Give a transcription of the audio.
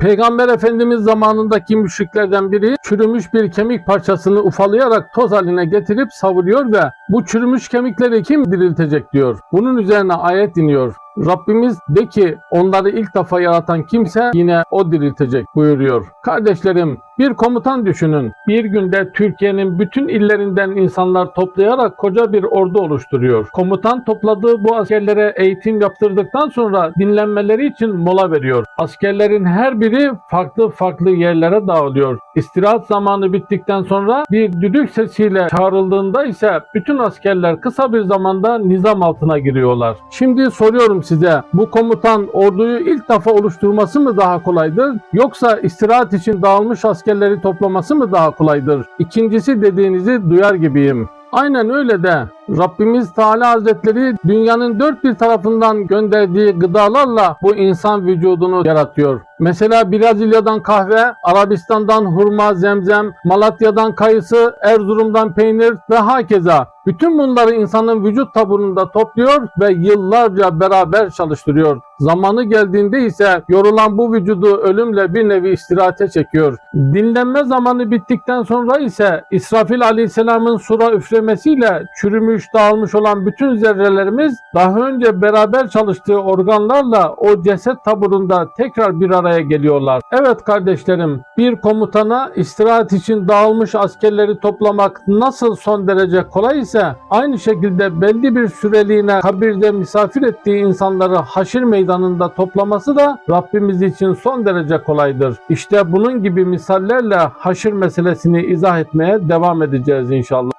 Peygamber Efendimiz zamanındaki müşriklerden biri çürümüş bir kemik parçasını ufalayarak toz haline getirip savuruyor ve bu çürümüş kemikleri kim diriltecek diyor. Bunun üzerine ayet iniyor. Rabbimiz de ki onları ilk defa yaratan kimse yine o diriltecek buyuruyor. Kardeşlerim bir komutan düşünün. Bir günde Türkiye'nin bütün illerinden insanlar toplayarak koca bir ordu oluşturuyor. Komutan topladığı bu askerlere eğitim yaptırdıktan sonra dinlenmeleri için mola veriyor. Askerlerin her biri farklı farklı yerlere dağılıyor. İstirahat zamanı bittikten sonra bir düdük sesiyle çağrıldığında ise bütün askerler kısa bir zamanda nizam altına giriyorlar. Şimdi soruyorum size bu komutan orduyu ilk defa oluşturması mı daha kolaydır yoksa istirahat için dağılmış askerleri toplaması mı daha kolaydır? İkincisi dediğinizi duyar gibiyim. Aynen öyle de Rabbimiz Teala Hazretleri dünyanın dört bir tarafından gönderdiği gıdalarla bu insan vücudunu yaratıyor. Mesela Brezilya'dan kahve, Arabistan'dan hurma, zemzem, Malatya'dan kayısı, Erzurum'dan peynir ve hakeza. Bütün bunları insanın vücut taburunda topluyor ve yıllarca beraber çalıştırıyor. Zamanı geldiğinde ise yorulan bu vücudu ölümle bir nevi istirahate çekiyor. Dinlenme zamanı bittikten sonra ise İsrafil Aleyhisselam'ın sura üflemesiyle çürümüş, dağılmış olan bütün zerrelerimiz daha önce beraber çalıştığı organlarla o ceset taburunda tekrar bir araya geliyorlar. Evet kardeşlerim, bir komutana istirahat için dağılmış askerleri toplamak nasıl son derece kolay ise aynı şekilde belli bir süreliğine kabirde misafir ettiği insanları haşir meydanında toplaması da Rabbimiz için son derece kolaydır. İşte bunun gibi misallerle haşir meselesini izah etmeye devam edeceğiz inşallah.